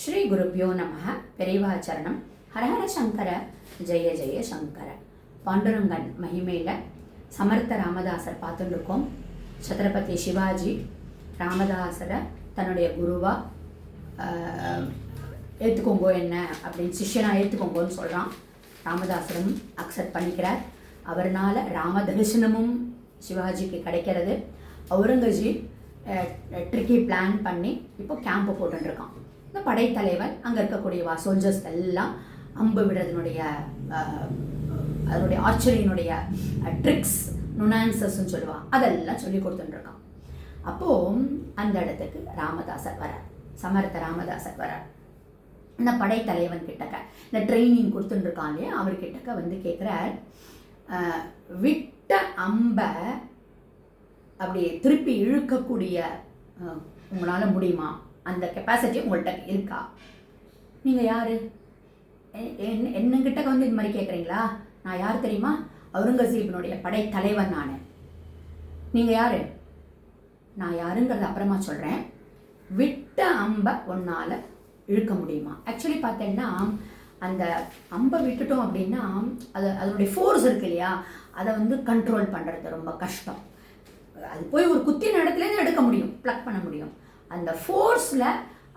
ஸ்ரீ குருப்பியோ நம பெரியவாச்சரணம் ஹரஹர சங்கர. ஜெய ஜெய சங்கர. பாண்டுரங்கன் மகிமையில் சமர்த்த ராமதாசர் பார்த்துட்டு இருக்கோம் சத்ரபதி சிவாஜி ராமதாசரை தன்னுடைய குருவாக ஏற்றுக்கோங்கோ என்ன அப்படின்னு சிஷ்யனாக ஏற்றுக்கோங்கோன்னு சொல்கிறான் ராமதாசரும் அக்செப்ட் பண்ணிக்கிறார். அவர்னால் ராம தரிசனமும் சிவாஜிக்கு கிடைக்கிறது. அவுரங்கசீப் ட்ரிக்கி பிளான் பண்ணி இப்போ கேம்ப் போட்டுருக்கான் இந்த படைத்தலைவன் அங்கே இருக்கக்கூடிய சோல்ஜர்ஸ் எல்லாம் அம்பு விடுறதுனுடைய அதனுடைய ஆர்ச்சரியினுடைய ட்ரிக்ஸ் நுனான்சஸ்ன்னு சொல்லுவான் அதெல்லாம் சொல்லி கொடுத்துட்டுருக்கான். அப்போது அந்த இடத்துக்கு ராமதாசர் வரார் சமரத்த ராமதாசர் வரார் இந்த படைத்தலைவன் கிட்டக்க இந்த ட்ரைனிங் கொடுத்துட்டுருக்கான் இல்லையா? அவர்கிட்டக்க வந்து கேட்குறார் விட்ட அம்பை அப்படி திருப்பி இழுக்கக்கூடிய உங்களால் முடியுமா? அந்த கெப்பாசிட்டி உங்கள்கிட்ட இருக்கா? நீங்கள் யார்? என் என்னங்கிட்ட வந்து இது மாதிரி கேட்குறீங்களா நான் யார் தெரியுமா? அவுரங்கசீபனுடைய படைத்தலைவன் நான். நீங்கள் யார்? நான் யாருங்கிறது அப்புறமா சொல்கிறேன் விட்ட அம்பை உன்னால் இழுக்க முடியுமா? ஆக்சுவலி பார்த்தேன்னா அந்த அம்பை விட்டுட்டோம் அப்படின்னா அது அதனுடைய ஃபோர்ஸ் இருக்கு இல்லையா? அதை வந்து கண்ட்ரோல் பண்ணுறது ரொம்ப கஷ்டம். அது போய் ஒரு குத்தின இடத்துலேருந்து எடுக்க முடியும். ப்ளக் பண்ண முடியும். அந்த ஃபோர்ஸில்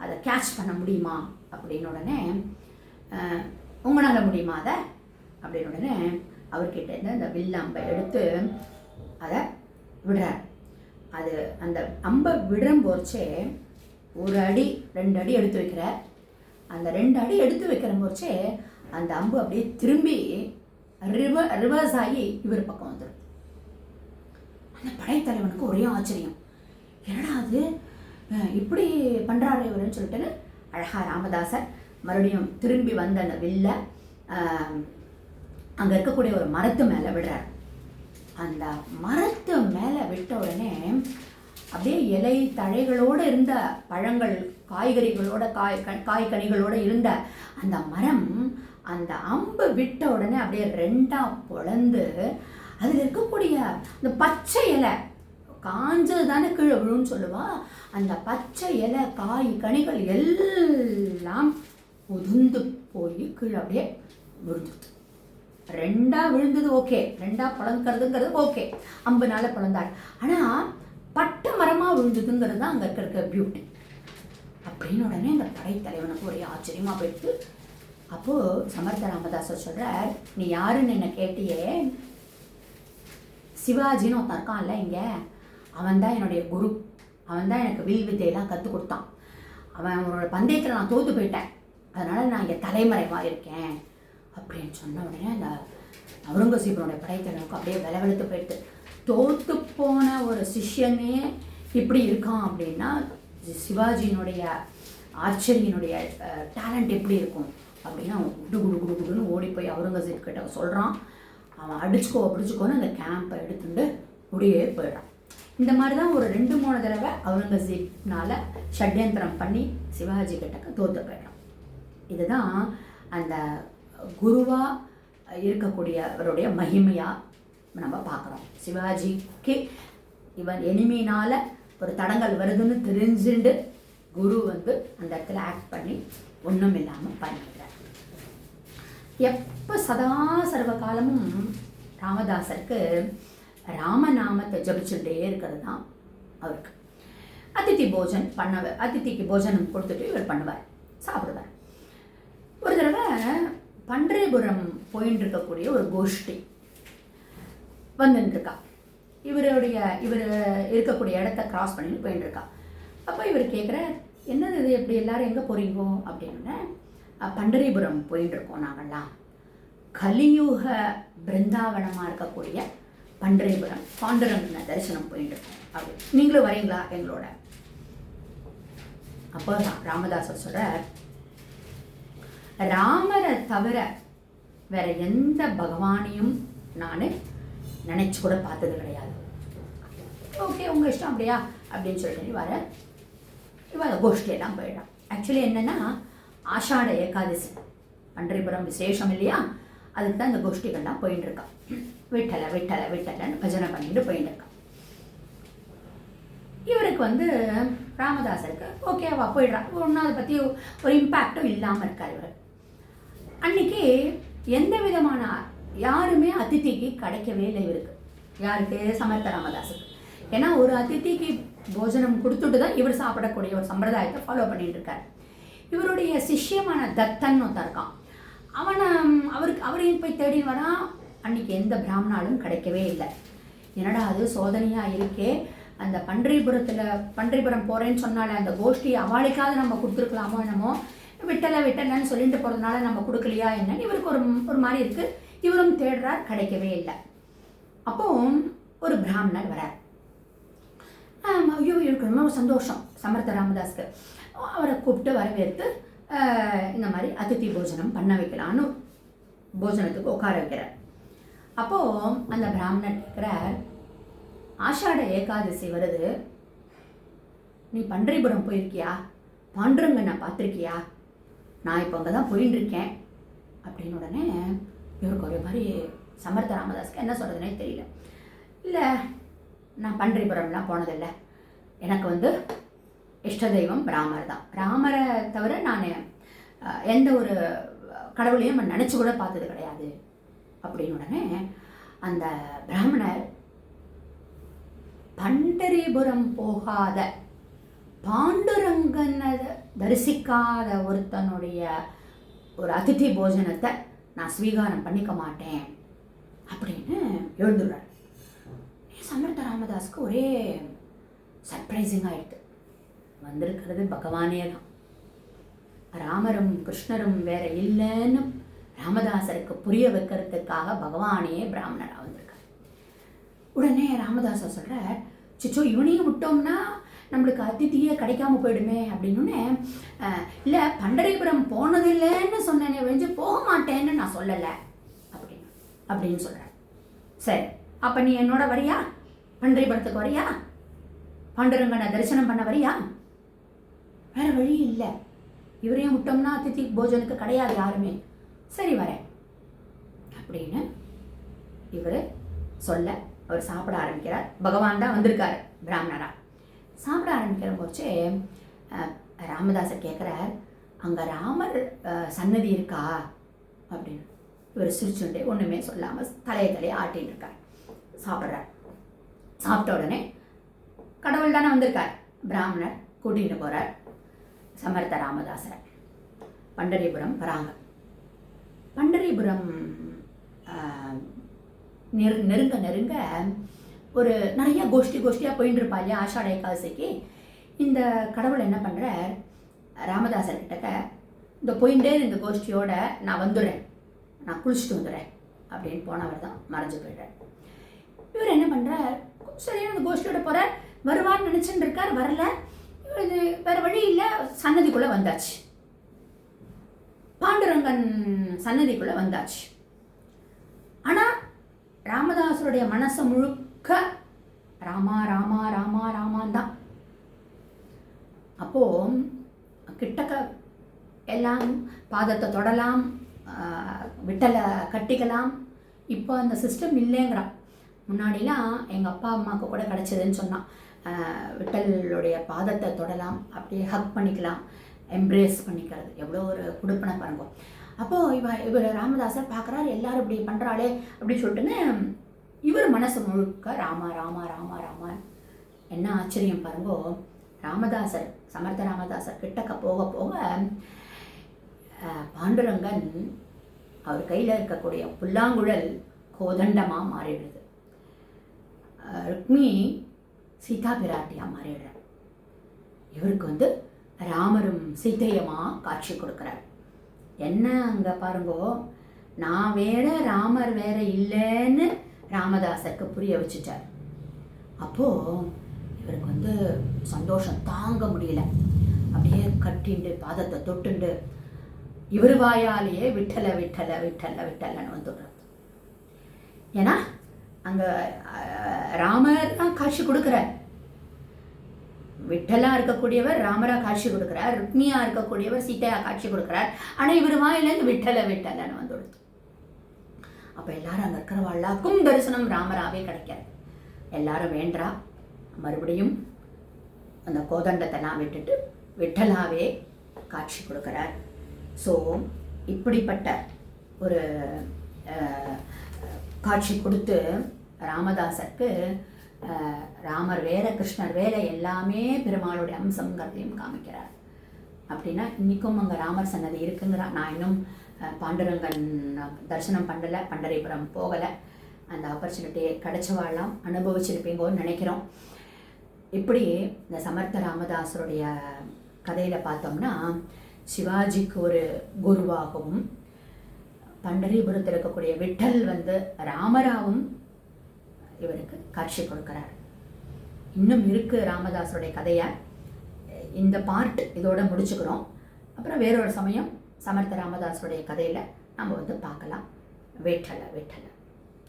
அதை கேட்ச் பண்ண முடியுமா? அப்படின்னு உடனே உங்களால் முடியுமா அதை? அப்படின்னு உடனே அவர்கிட்ட இருந்து அந்த வில் அம்பை எடுத்து அதை விடுறார். அது அந்த அம்பை விடும் போச்சே ஒரு அடி ரெண்டு அடி எடுத்து வைக்கிறார். அந்த ரெண்டு அடி எடுத்து வைக்கிற போச்சே அந்த அம்பு அப்படியே திரும்பி ரிவ ரிவர்ஸ் ஆகி இவர் பக்கம் வந்துடும் அந்த படைத்தலைவனுக்கு ஒரே ஆச்சரியம். என்னடா அது? இப்படி பண்ணுறாரு இவருன்னு சொல்லிட்டு அழகா ராமதாசர் மறுபடியும் திரும்பி வந்த அந்த வில்ல அங்கே இருக்கக்கூடிய ஒரு மரத்து மேலே விடுறார். அந்த மரத்து மேலே விட்ட உடனே அப்படியே இலை தழைகளோடு இருந்த பழங்கள் காய்கறிகளோட காய் க- காய்கனிகளோட இருந்த அந்த மரம் அந்த அம்பு விட்ட உடனே அப்படியே ரெண்டாக பொழந்து அதில் இருக்கக்கூடிய அந்த பச்சை இலை காஞ்சது தானே கீழே விழுன்னு சொல்லுவா? அந்த பச்சை இலை காய் கனிகள் எல்லாம் உதுந்து போய் கீழே அப்படியே விழுந்துடுது. ரெண்டா விழுந்தது ஓகே. ரெண்டா பழங்கிறதுங்கிறது ஓகே. அம்புனால பிளந்தாள் ஆனால் பட்ட மரமாக விழுந்ததுங்கிறது தான் அங்கே இருக்க இருக்க பியூட்டி அப்படின்னு உடனே அந்த படைத்தலைவனுக்கு ஒரே ஆச்சரியமாக போயிட்டு அப்போது சமர்த்த ராமதாசர் சொல்கிறார் நீ யாருன்னு என்ன கேட்டியே? சிவாஜின்னு ஒருத்தன் இருக்கான்ல இங்கே. அவன் தான் என்னுடைய குரு. அவன் தான் எனக்கு வில் வித்தையெல்லாம் கற்றுக் கொடுத்தான். அவன் அவனோட பந்தயத்தில் நான் தோற்று போயிட்டேன். அதனால் நான் இங்கே தலைமறைவாக இருக்கேன் அப்படின்னு சொன்ன உடனே அந்த அவுரங்கசீபனுடைய படைத்தலைவனுக்கு அப்படியே விளவெழுத்து போயிட்டு தோற்று போன ஒரு சிஷ்யனே இப்படி இருக்கான் அப்படின்னா சிவாஜியினுடைய ஆச்சரியனுடைய டேலண்ட் எப்படி இருக்கும் அப்படின்னா அவன் குடு குடு குடு குடுன்னு ஓடி போய் அவுரங்கசீப் கிட்ட சொல்கிறான் அவன் அடிச்சுக்கோ பிடிச்சிக்கோன்னு அந்த கேம்பை எடுத்துட்டு முடியே போயிடான் இந்த மாதிரி தான் ஒரு ரெண்டு மூணு தடவை அவுரங்கசீப்னால ஷட்யந்திரம் பண்ணி சிவாஜி கிட்டக்க தோற்று போயிடான் இதுதான் அந்த குருவா இருக்கக்கூடியவருடைய மகிமையா நம்ம பார்க்குறோம். சிவாஜிக்கு இவன் எனிமினால ஒரு தடங்கள் வருதுன்னு தெரிஞ்சுண்டு குரு வந்து அந்த இடத்துல ஆக்ட் பண்ணி ஒன்றும் இல்லாமல் பண்ணிக்கிறார். எப்போ சதா சர்வ காலமும் ராமதாசருக்கு ராமநாமத்தை ஜபிச்சுட்டே இருக்கிறது தான் அவருக்கு. அதித்தி போஜன் பண்ண அதித்திக்கு போஜனம் கொடுத்துட்டு இவர் பண்ணுவார் சாப்பிடுவார். ஒரு தடவை பன்றைபுரம் போயின்னு இருக்கக்கூடிய ஒரு கோஷ்டி வந்துட்டு இருக்கா இவருடைய இவர் இருக்கக்கூடிய இடத்த கிராஸ் பண்ணிட்டு போயின்னு இருக்கா அப்போ இவர் கேட்குற என்னது இது? எப்படி எல்லாரும் எங்கே போகிறீங்கோ அப்படின்னு. பண்டரிபுரம் போயின்னு இருக்கோம் நாங்கள்லாம். கலியுக பிருந்தாவனமாக இருக்கக்கூடிய பண்டரிபுரம் பாண்டுரங்கனை தரிசனம் போயிட்டு இருக்கோம் அப்படி. நீங்களும் வரீங்களா? எங்களோட. அப்போ தான் ராமதாசர் சொல்கிறார் ராமரை தவிர வேற எந்த பகவானையும் நான் நினைச்சு கூட பார்த்தது கிடையாது. ஓகே உங்க இஷ்டம் அப்படியா? அப்படின்னு சொல்லிட்டு வர இவ கோஷ்டியெல்லாம் போயிடும் ஆக்சுவலி என்னன்னா ஆஷாட ஏகாதசி. பன்றிபுரம் விசேஷம் இல்லையா? அதுக்கு தான் இந்த கோஷ்டிகள்லாம் போயின்னு இருக்கான் விட்டலை விட்டலை விட்டலைன்னு பஜனை பண்ணிட்டு போயின்னு இருக்கான் இவருக்கு வந்து ராமதாசருக்கு ஓகேவா போயிடுறான் ஒன்றும் அதை பற்றி ஒரு இம்பேக்டும் இல்லாமல் இருக்கார் இவர். அன்னைக்கு எந்த விதமான யாருமே அதித்திக்கு கிடைக்கவே இல்லை இவருக்கு. யாருக்கு? சமர்த்த ராமதாஸுக்கு. ஏன்னா ஒரு அதித்திக்கு போஜனம் கொடுத்துட்டு தான் இவர் சாப்பிடக்கூடிய ஒரு சம்பிரதாயத்தை ஃபாலோ பண்ணிட்டு இருக்கார். இவருடைய சிஷ்யமான தத்தன் ஒருத்தன் இருக்கான். அவனை அவருக்கு அவரையும் போய் தேடி வரான். அன்னைக்கு எந்த பிராமணாலும் கிடைக்கவே இல்லை. என்னடா அது சோதனையாக இருக்கே? அந்த பன்றிபுரத்தில் பன்றிபுரம் போகிறேன்னு சொன்னால அந்த கோஷ்டி அவளுக்காவது நம்ம கொடுத்துருக்கலாமோ என்னமோ? விட்டலை விட்டலன்னு சொல்லிட்டு போகிறதுனால நம்ம கொடுக்கலையா என்னன்னு இவருக்கு ஒரு ஒரு மாதிரி இருக்குது இவரும் தேடுறார் கிடைக்கவே இல்லை. அப்போ ஒரு பிராமணர் வரார். ஐயோ இவருக்கு ரொம்ப சந்தோஷம் சமர்த்த ராமதாஸ்க்கு. அவரை கூப்பிட்டு வரவேற்று இந்த மாதிரி அதிதி போஜனம் பண்ண வைக்கலான்னு போஜனத்துக்கு உட்கார வைக்கிறார். அப்போது அந்த பிராமணர் கேட்குறார் ஆஷாட ஏகாதசி வருது. நீ பன்றிபுரம் போயிருக்கியா? பாண்டுரங்கனை பார்த்துருக்கியா? நான் இப்போ அங்கே தான் போயின்னு இருக்கேன் அப்படின்னு உடனே இவருக்கு ஒரு மாதிரி சமர்த்த ராமதாஸ்க்கு என்ன சொல்கிறதுனே தெரியல. இல்லை நான் பன்றிபுரம்லாம் போனதில்லை. எனக்கு வந்து இஷ்ட தெய்வம் ராமர் தான். ராமரை தவிர நான் எந்த ஒரு கடவுளையும் நினச்சி கூட பார்த்தது கிடையாது. அப்படின்னு உடனே அந்த பிராமணர் பண்டரிபுரம் போகாத பாண்டுரங்கனை தரிசிக்காத ஒருத்தனுடைய ஒரு அதிதி போஜனத்தை நான் ஸ்வீகாரம் பண்ணிக்க மாட்டேன். அப்படின்னு எழுந்துடுறார் சமர்த்த ராமதாஸ்க்கு ஒரே சர்ப்ரைசிங் ஆயிடுது. வந்திருக்கிறது பகவானே தான். ராமரும் கிருஷ்ணரும் வேற இல்லைன்னு ராமதாசருக்கு புரிய வைக்கிறதுக்காக பகவானே பிராமணராக வந்திருக்கார். உடனே ராமதாசர் சொல்கிறார் சிச்சோ இவனையும் விட்டோம்னா நம்மளுக்கு அதித்தியே கிடைக்காம போயிடுமே அப்படின்னு இல்லை பண்டரிபுரம் போனதில்லைன்னு சொன்னேனே வெஞ்சு போக மாட்டேன்னு நான் சொல்லலை அப்படின்னு அப்படின்னு சொல்கிறேன் சரி அப்போ நீ என்னோட வரியா? பண்டரிபுரத்துக்கு வரியா? பாண்டரங்கனை தரிசனம் பண்ண வரியா? வேற வழி இல்லை. இவரையும் விட்டோம்னா அதித்தி போஜனுக்கு கிடையாது யாருமே. சரி வரேன். அப்படின்னு இவர் சொல்ல அவர் சாப்பிட ஆரம்பிக்கிறார். பகவான் தான் வந்திருக்காரு பிராமணரா. சாப்பிட ஆரம்பிக்கிற போச்சு ராமதாசர் கேட்குறார் அங்கே ராமர் சன்னதி இருக்கா? அப்படின்னு. இவர் சிரிச்சுண்டே ஒன்றுமே சொல்லாமல் தலையை தலையை ஆட்டின்னு இருக்கார். சாப்பிட்றார். சாப்பிட்ட உடனே கடவுள் தானே வந்திருக்கார். பிராமணர் கூட்டிகிட்டு போகிறார் சமர்த்த ராமதாசரை. பண்டரிபுரம் வராங்க. பண்டரிபுரம் நெரு நெருங்க நெருங்க ஒரு நிறைய கோஷ்டி கோஷ்டியாக போயின்னு இருப்பா இல்லையா ஆஷாட ஏகாதசிக்கு. இந்த கடவுள் என்ன பண்ணுறார் ராமதாசர் கிட்டக்க இந்த போயிட்டே இந்த கோஷ்டியோட நான் வந்துடுறேன் நான் குளிச்சுட்டு வந்துடுறேன் அப்படின்னு போனவர் தான் மறைஞ்சு போயிடுறார். இவர் என்ன பண்ணுறார் சரியான அந்த கோஷ்டியோட போகிறார் வருவான்னு நினச்சின்னு இருக்கார் வரல. இவர் இது வேறு வழி இல்லை சன்னதிக்குள்ளே வந்தாச்சு. பாண்டுரங்கன் சன்னதிக்குள்ளே வந்தாச்சு. ஆனால் ராமதாசருடைய மனசை முழுக்க ராமா ராமா ராமா ராமான் தான். அப்போ கிட்டக்க எல்லாம் பாதத்தை தொடலாம் ஆஹ், விட்டலை கட்டிக்கலாம். இப்போ அந்த சிஸ்டம் இல்லைங்கிறான். முன்னாடிலாம் எங்கள் அப்பா அம்மாவுக்கு கூட கிடச்சதுன்னு சொன்னான். விட்டலுடைய பாதத்தை தொடலாம் அப்படியே ஹக் பண்ணிக்கலாம். எம்ப்ரேஸ் பண்ணிக்கிறது. எவ்வளோ ஒரு கொடுப்பனை பாருங்க. அப்போது இவ இவர் ராமதாசர் பார்க்குறாரு எல்லாரும் இப்படி பண்ணுறாளே அப்படி சொல்லிட்டுன்னு இவர் மனசு முழுக்க ராமா ராமா ராமா ராமா. என்ன ஆச்சரியம் பாருங்கோ. ராமதாசர் சமர்த்த ராமதாசர் கிட்டக்க போக போக பாண்டுரங்கன் அவர் கையில் இருக்கக்கூடிய புல்லாங்குழல் கோதண்டமாக மாறிடுது. ருக்மி சீதா பிராட்டியாக மாறிடுறார். இவருக்கு வந்து ராமரும் சீதையமா காட்சி கொடுக்குறார். என்ன அங்கே பாருங்கோ நான் வேற ராமர் வேற இல்லைன்னு ராமதாசருக்கு புரிய வச்சுட்டார். அப்போது இவருக்கு வந்து சந்தோஷம் தாங்க முடியல. அப்படியே கட்டிண்டு பாதத்தை தொட்டுண்டு இவர் வாயாலேயே விட்டல விட்டல விட்டல விட்டலன்னு வந்துடுறது ஏன்னா அங்கே ராமர் தான் காட்சி கொடுக்குறார். விட்டலாக இருக்கக்கூடியவர் ராமரா காட்சி கொடுக்குறார் ருக்மியாக இருக்கக்கூடியவர் சீதையா காட்சி கொடுக்குறார். ஆனால் இவர் வாயிலேருந்து விட்டல வந்து வந்துடுது. அப்போ எல்லாரும் அங்கே இருக்கிறவாழ்லாக்கும் தரிசனம் ராமராவே கிடைக்காது. எல்லாரும் வேண்டா மறுபடியும் அந்த கோதண்டத்தெல்லாம் விட்டுட்டு விட்டலாவே காட்சி கொடுக்குறார். ஸோ இப்படிப்பட்ட ஒரு காட்சி கொடுத்து ராமதாசருக்கு ராமர் வேற கிருஷ்ணர் வேற எல்லாமே பெருமாளுடைய அம்சங்கிறதையும் காமிக்கிறார். அப்படின்னா இன்றைக்கும் அங்கே ராமர் சன்னதி இருக்குங்கிறா. நான் இன்னும் பாண்டுரங்கன் தரிசனம் பண்ணலை பண்டரிபுரம் போகலை. அந்த ஆப்பர்ச்சுனிட்டியை கிடைச்சவாழலாம் அனுபவிச்சிருப்பீங்கன்னு நினைக்கிறோம். இப்படி இந்த சமர்த்த ராமதாசருடைய கதையில் பார்த்தோம்னா சிவாஜிக்கு ஒரு குருவாகவும் பண்டரிபுரத்தில் இருக்கக்கூடிய விட்டல் வந்து ராமராவும் இவருக்கு காட்சி கொடுக்கிறார். இன்னும் இருக்கு ராமதாசருடைய கதையை. இந்த பார்ட் இதோட முடிச்சுக்கிறோம். அப்புறம் வேறொரு சமயம் சமர்த்த ராமதாசருடைய கதையில் நம்ம வந்து பார்க்கலாம். வேட்டலை வேட்டலை